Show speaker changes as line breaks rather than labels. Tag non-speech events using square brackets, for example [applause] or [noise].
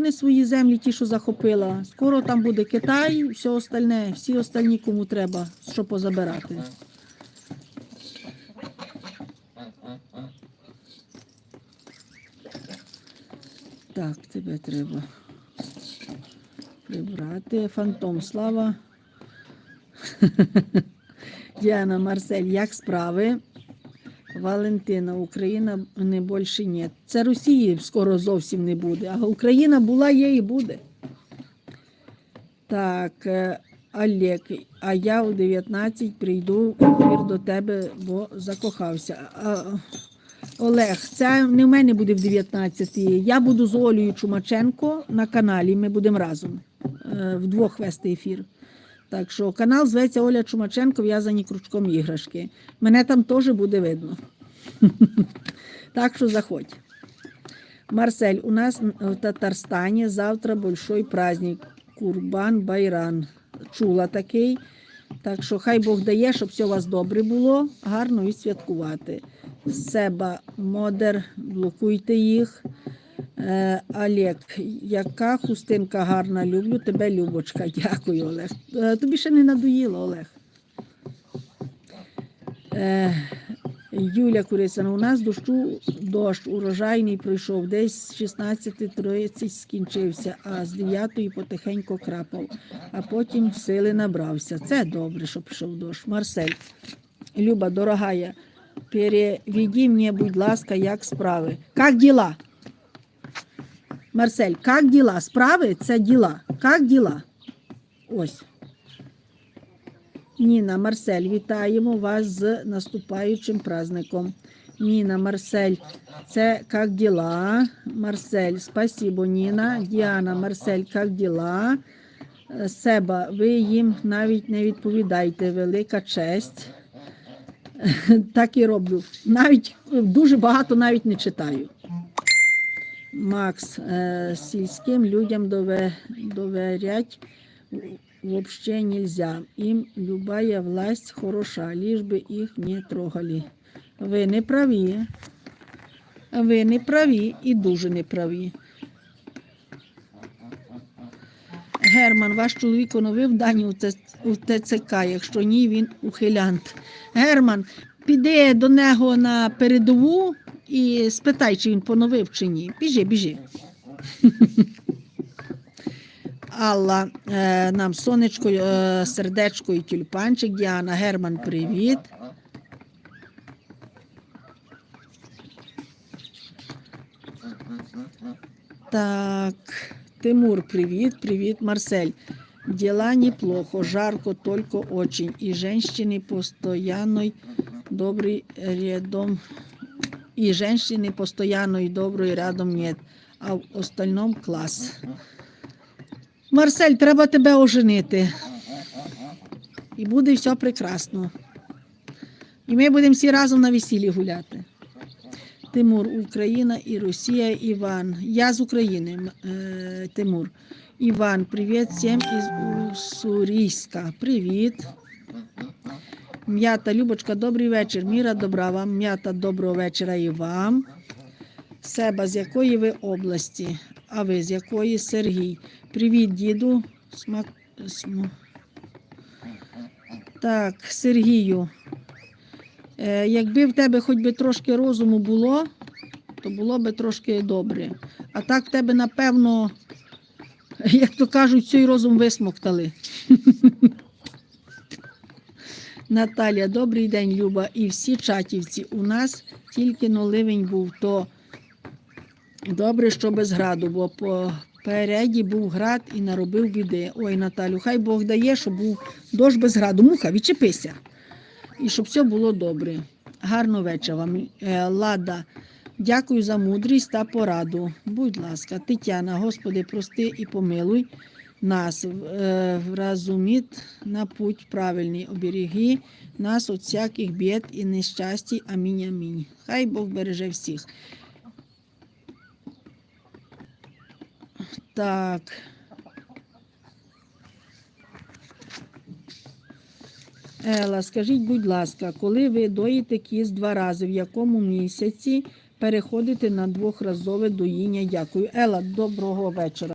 не свої землі, ті, що захопила. Скоро там буде Китай, все остальне, всі остальні, кому треба, що позабирати. Так, тебе треба прибрати. Фантом, слава. [laughs] Діана Марсель, як справи? Валентина, Україна не більше ні. Це Росії скоро зовсім не буде, а Україна була, є і буде. Так, е, Олег, а я у 19 прийду ефір до тебе, бо закохався. А, Олег, це не в мене буде в 19. Я буду з Олею Чумаченко на каналі. Ми будемо разом е, вдвох вести ефір. Так що канал зветься Оля Чумаченко, в'язані крючком іграшки. Мене там теж буде видно. [laughs] Так що заходь. Марсель, у нас в Татарстані завтра большой праздник. Курбан Байран. Чула такий. Так що хай Бог дає, щоб все у вас добре було, гарно і святкувати. Себа, модер, блокуйте їх. Е, Олег, яка хустинка гарна, люблю тебе, Любочка. [laughs] Дякую, Олег. Е, тобі ще не надоїло, Олег. Е, Юля Курицина, у нас дощу, дощ урожайний прийшов, десь 16.30 скінчився, а з 9 потихеньку крапав, а потім сили набрався. Це добре, що пішов дощ. Марсель, Люба, дорогая, переведи мені, будь ласка, як справи. Як діла? Марсель, як діла? Справи це діла. Як діла? Ось. Ніна, Марсель, вітаємо вас з наступаючим праздником. Ніна, Марсель, це як діла? Марсель, спасибо, Ніна. Діана, Марсель, як діла? Себа, ви їм навіть не відповідайте. Велика честь. [laughs] Так і роблю. Навіть дуже багато навіть не читаю. Макс, е, сільським людям дове- доверять вообще нельзя. Им любая власть хороша, лишь бы их не трогали. Ви не праві. Ви не праві і дуже не праві. Герман, ваш чоловік оновив дані у ТЦК, якщо ні, він ухилянт. Герман, піди до нього на передову і спитай, чи він поновив чи ні. Біжи, біжи. Алла, е, нам сонечко, е, сердечко і тюльпанчик. Діана Герман, привіт. Так, Тимур, привіт, привіт, Марсель. Дела неплохо, жарко только очень. И женщины постоянно добрый рядом. И женщины постоянно и добрый рядом нет. А в остальном клас. Марсель, треба тебе оженити. І буде все прекрасно. І ми будемо всі разом на весіллі гуляти. Тимур, Україна і Росія, Іван. Я з України, е, Тимур. Іван, привіт всім із Уссурійська. Привіт. М'ята, Любочка, добрий вечір. Міра, добра вам. М'ята, доброго вечора і вам. Себа, з якої ви області? А ви з якої Сергій? Привіт, діду. Смак... см- Так, Сергію. Е, якби в тебе хоч би трошки розуму було, то було би трошки добре. А так в тебе, напевно, як то кажуть, цей розум висмоктали. [laughs] Наталя, добрий день, Люба. І всі чатівці. У нас тільки но ливень був, то добре, що без граду, бо попереді був град і наробив біди. Ой, Наталю, хай Бог дає, щоб був дощ без граду. Муха, відчепися. І щоб все було добре. Гарного вечора вам. Е, Лада, дякую за мудрість та пораду. Будь ласка, Тетяна, Господи, прости і помилуй нас, е, вразуміт на путь правильний, оберіги нас від всяких бід і нещастя. Амінь, амінь. Хай Бог береже всіх. Так. Ела, скажіть, будь ласка, коли ви доїте кіз два рази, в якому місяці переходити на двохразове доїння. Дякую. Ела, доброго вечора.